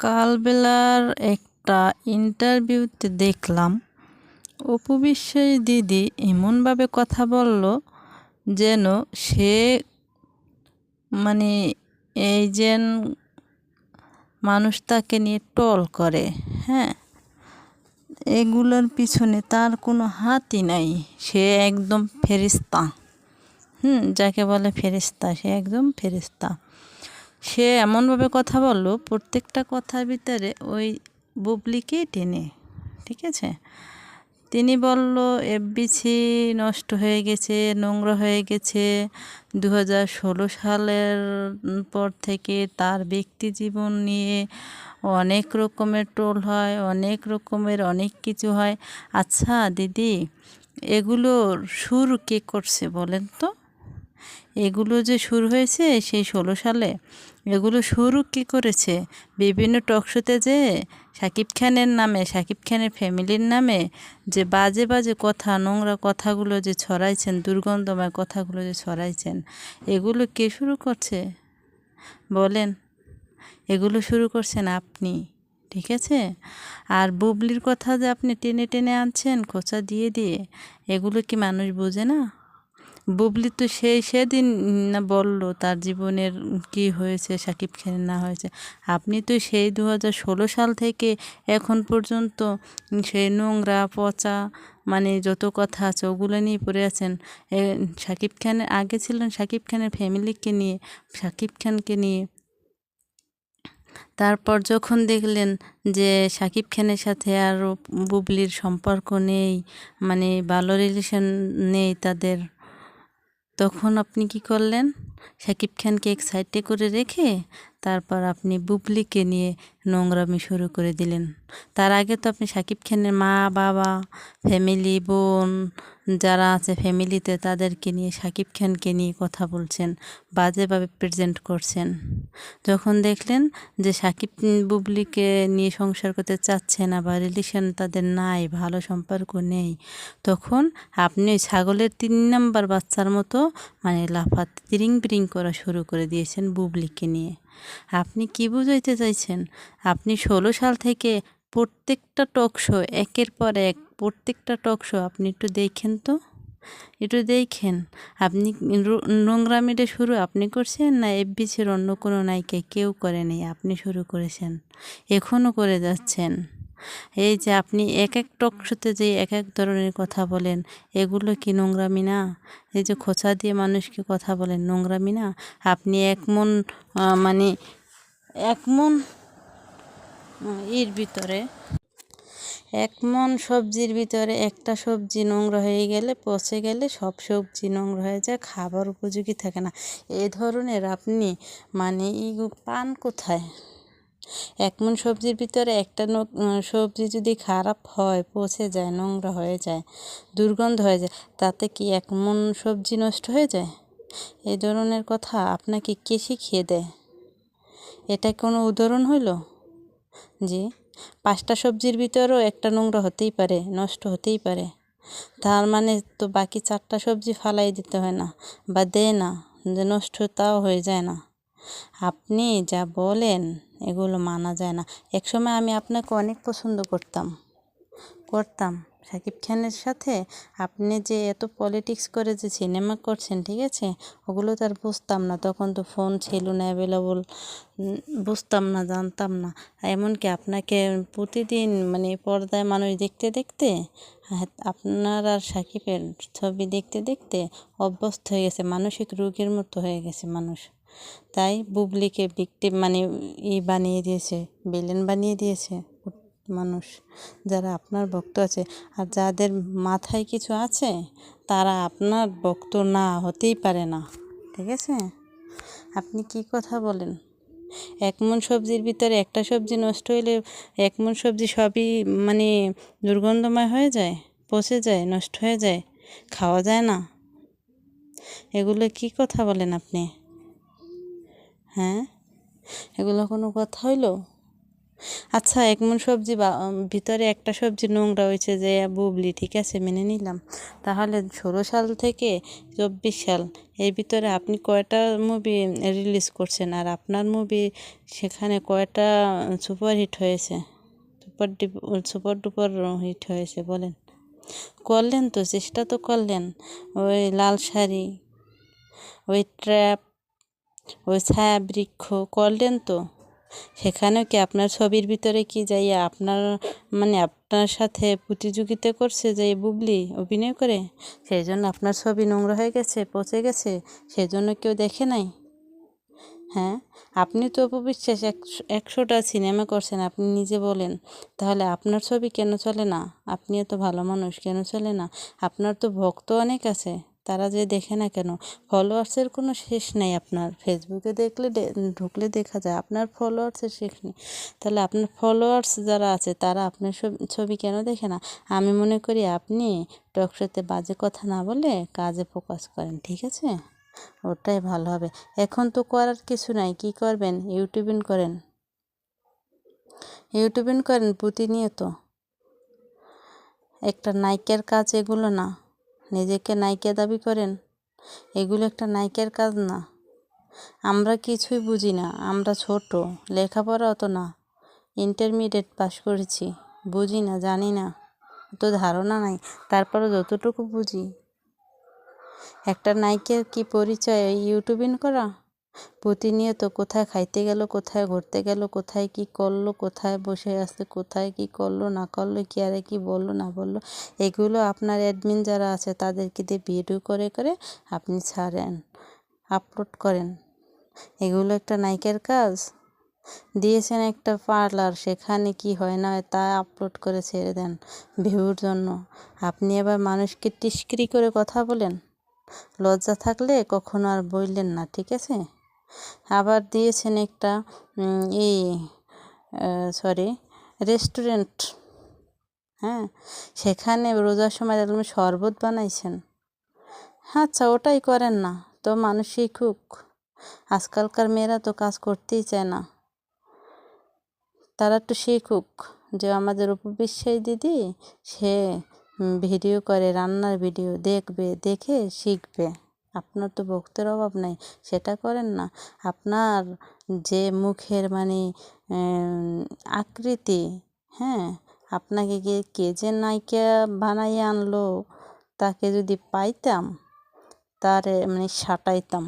কালবেলার একটা ইন্টারভিউতে দেখলাম, অপু বিশ্বাস দিদি এমনভাবে কথা বলল যেন সে মানে এই যেন মানুষ তাকে নিয়ে টল করে। হ্যাঁ এগুলোর পিছনে তার কোনো হাতই নাই। সে একদম ফেরিস্তা হুম, যাকে বলে ফেরিস্তা সে একদম ফেরিস্তা সে এমনভাবে কথা বলল, প্রত্যেকটা কথার ভিতরে ওই বুবলিকেই টেনে, ঠিক আছে? তিনি বলল, এফবিসি নষ্ট হয়ে গেছে, নোংরা হয়ে গেছে। দু হাজার ষোলো সালের পর থেকে তার ব্যক্তি জীবন নিয়ে অনেক রকমের টোল হয়, অনেক রকমের অনেক কিছু হয়। আচ্ছা দিদি, এগুলোর সুর কে করছে বলেন তো? এগুলো যে শুরু হয়েছে সেই ষোলো সালে, এগুলো শুরু কী করেছে? বিভিন্ন টকশোতে যে শাকিব খানের নামে শাকিব খানের ফ্যামিলির নামে যে বাজে বাজে কথা, নোংরা কথাগুলো যে ছড়াইছেন, দুর্গন্ধময় কথাগুলো যে ছড়াইছেন, এগুলো কে শুরু করছে? বলেন, এগুলো শুরু করছেন আপনি, ঠিক আছে? আর বুবলির কথা যে আপনি টেনে টেনে আনছেন, খোঁচা দিয়ে দিয়ে, এগুলো কি মানুষ বোঝে না? বুবলি তো সেই সেদিন না বলল তার জীবনের কি হয়েছে, সাকিব খানের না হয়েছে। আপনি তো সেই দু হাজার ষোলো সাল থেকে এখন পর্যন্ত সেই নোংরা, পচা মানে যত কথা আছে ওগুলো নিয়ে পড়ে আছেন। সাকিব খানের আগে ছিলেন সাকিব খানের ফ্যামিলিকে নিয়ে, সাকিব খানকে নিয়ে। তারপর যখন দেখলেন যে সাকিব খানের সাথে আর বুবলির সম্পর্ক নেই মানে ভালো রিলেশন নেই তাদের তখন আপনি কি করলেন? সাকিব খানকে এক সাইডে করে রেখে তারপর আপনি বুবলিকে নিয়ে নোংরামি শুরু করে দিলেন। তার আগে তো আপনি শাকিব খানের মা, বাবা, ফ্যামিলি, বোন যারা আছে ফ্যামিলিতে তাদেরকে নিয়ে শাকিব খানকে নিয়ে কথা বলছেন, বাজেভাবে প্রেজেন্ট করছেন। যখন দেখলেন যে সাকিব বুবলিকে নিয়ে সংসার করতে চাচ্ছে না বা রিলেশন তাদের নাই, ভালো সম্পর্ক নেই, তখন আপনি ওই ছাগলের তিন নাম্বার বাচ্চার মতো মানে লাফাত তিরিং বিরিং করা শুরু করে দিয়েছেন বুবলিকে নিয়ে। আপনি কি বুঝাইতে চাইছেন? আপনি ষোলো সাল থেকে প্রত্যেকটা টক শো, একের পর এক প্রত্যেকটা টক শো আপনি একটু দেখেন তো? একটু দেখেন। আপনি নোংরা নোংরামিটা শুরু আপনি করছেন না এফবিসির অন্য কোনো নায়িকা কেউ করেনি, আপনি শুরু করেছেন? এখনও করে যাচ্ছেন? এই যে আপনি এক এক টক শোতে যে এক এক ধরনের কথা বলেন, এগুলো কি নোংরামি না? এই যে খোঁচা দিয়ে মানুষকে কথা বলেন, নোংরামি না? আপনি এক মন মানে এক মন এর ভিতরে, এক মন সবজির ভিতরে একটা সবজি নোংরা হয়ে গেলে, পচে গেলে সব সবজি নোংরা হয়ে যায়, খাবার উপযোগী থাকে না। এ ধরনের আপনি মানে ই পান কোথায়? এক মন সবজির ভিতরে একটা সবজি যদি খারাপ হয়, পচে যায়, নোংরা হয়ে যায়, দুর্গন্ধ হয়ে যায়, তাতে কি এক মন সবজি নষ্ট হয়ে যায়? এই ধরনের কথা আপনাকে কে শিখিয়ে দেয়? এটা কোনো উদাহরণ হইল? জি, পাঁচটা সবজির ভিতরেও একটা নোংরা হতেই পারে, নষ্ট হতেই পারে। তার মানে তো বাকি চারটা সবজি ফালাই দিতে হয় না বা দেয় না, যে নষ্ট তাও হয়ে যায় না। আপনি যা বলেন এগুলো মানা যায় না। একসময় আমি আপনাকে অনেক পছন্দ করতাম। করতাম। সাকিব খানের সাথে আপনি যে এত পলিটিক্স করে যে সিনেমা করছেন, ঠিক আছে? ওগুলো তো আর বুঝতাম না। তখন তো ফোন ছিল না অ্যাভেলেবল বুঝতাম না, জানতাম না। এমনকি আপনাকে প্রতিদিন মানে পর্দায় মানুষ দেখতে দেখতে আপনার আর সাকিবের ছবি দেখতে দেখতে অভ্যস্ত হয়ে গেছে। মানসিক রোগের মতো হয়ে গেছে মানুষ। তাই বুবলিকে বিক্টিম মানে ই বানিয়ে দিয়েছে বিলেন বানিয়ে দিয়েছে মানুষ যারা আপনার ভক্ত আছে। আর যাদের মাথায় কিছু আছে, তারা আপনার ভক্ত না হতেই পারে না, ঠিক আছে? আপনি কি কথা বলেন? এক মন সবজির ভিতরে একটা সবজি নষ্ট হইলে এক মন সবজি সবই মানে দুর্গন্ধময় হয়ে যায়, পচে যায়, নষ্ট হয়ে যায়, খাওয়া যায় না। এগুলো কি কথা বলেন আপনি? হ্যাঁ? এগুলো কোনো কথা হইল? আচ্ছা এক মন সবজি বা ভিতরে একটা সবজি নোংরা হয়েছে যে বুবলি, ঠিক আছে, মেনে নিলাম। তাহলে ষোলো সাল থেকে চব্বিশ সাল, এর ভিতরে আপনি কয়টা মুভি রিলিজ করছেন? আর আপনার মুভি সেখানে কয়টা সুপার হিট হয়েছে? সুপার সুপার ডুপার হিট হয়েছে, বলেন। করলেন তো, চেষ্টা তো করলেন। ওই লাল শাড়ি, ওই ট্র্যাপ ওই ছায়া বৃক্ষ করলেন তো। সেখানেও কি আপনার ছবির ভিতরে কি যাইয়া আপনার মানে আপনার সাথে প্রতিযোগিতা করছে যে বুবলি অভিনয় করে? সেই জন্য আপনার ছবি নোংরা হয়ে গেছে, পচে গেছে, সেই জন্য কেউ দেখে নাই? হ্যাঁ আপনি তো অপবিশ্বাস একশো, একশোটা সিনেমা করছেন, আপনি নিজে বলেন। তাহলে আপনার ছবি কেন চলে না? আপনি এত ভালো মানুষ, কেন চলে না? আপনার তো ভক্ত অনেক আছে। তারা যে দেখে না কেন? ফলোয়ার্সের কোনো শেষ নেই আপনার। ফেসবুকে দেখলে ঢুকলে দেখা যায় আপনার ফলোয়ার্সের শেষ নেই। তাহলে আপনার ফলোয়ার্স যারা আছে, তারা আপনার ছবি- কেন দেখে না? আমি মনে করি আপনি টকশোতে বাজে কথা না বলে কাজে ফোকাস করেন, ঠিক আছে? ওটাই ভালো হবে। এখন তো করার কিছু নাই, কি করবেন? ইউটিউবিং করেন। ইউটিউবিং করেন প্রতিনিয়ত। একটা নায়িকার কাজ এগুলো না। নিজেকে নায়িকা দাবি করেন? এগুলো একটা নায়িকার কাজ না। আমরা কিছুই বুঝি না, আমরা ছোট, লেখাপড়া অত না। ইন্টারমিডিয়েট পাস করেছি, বুঝি না, জানি না। তো ধারণা নাই তারপরে যতটুকু বুঝি। একটা নায়িকার কি পরিচয় ইউটিউবিং করা? প্রতিনিয়ত কোথায় খাইতে গেল, কোথায় ঘুরতে গেল, কোথায় কি করল, কোথায় বসে আছে, কোথায় কি করল, না করল, কি আরে কি বলল, না বলল, এগুলো আপনার অ্যাডমিন যারা আছে তাদেরকে দিয়ে ভিডিও করে করে আপনি ছাড়েন আপলোড করেন। এগুলো একটা নায়িকার কাজ। দিয়েছেন একটা পার্লার সেখানে কি হয় না হয় তা আপলোড করে ছেড়ে দেন ভিউর জন্য। আপনি আবার মানুষকে টিস্করি করে কথা বলেন? লজ্জা থাকলে কখনো আর বললেন না, ঠিক আছে? আবার দিয়েছেন একটা এই সরি রেস্টুরেন্ট হ্যাঁ সেখানে রোজার সময় একদম শরবত বানাইছেন। আচ্ছা ওটাই করেন না, তো মানুষ শিখুক আজকালকার মেয়েরা তো কাজ করতেই চায় না। তারা একটু শিখুক যে, আমাদের উপবিশ্বাস দিদি, সে ভিডিও করে, রান্নার ভিডিও দেখবে, দেখে শিখবে। আপনার তো ভক্তের অভাব নাই, সেটা করেন না। আপনার যে মুখের মানে আকৃতি হ্যাঁ আপনাকে কে কে যে নায়িকা বানাইয়ে আনলো, তাকে যদি পাইতাম, তার মানে সাটাইতাম।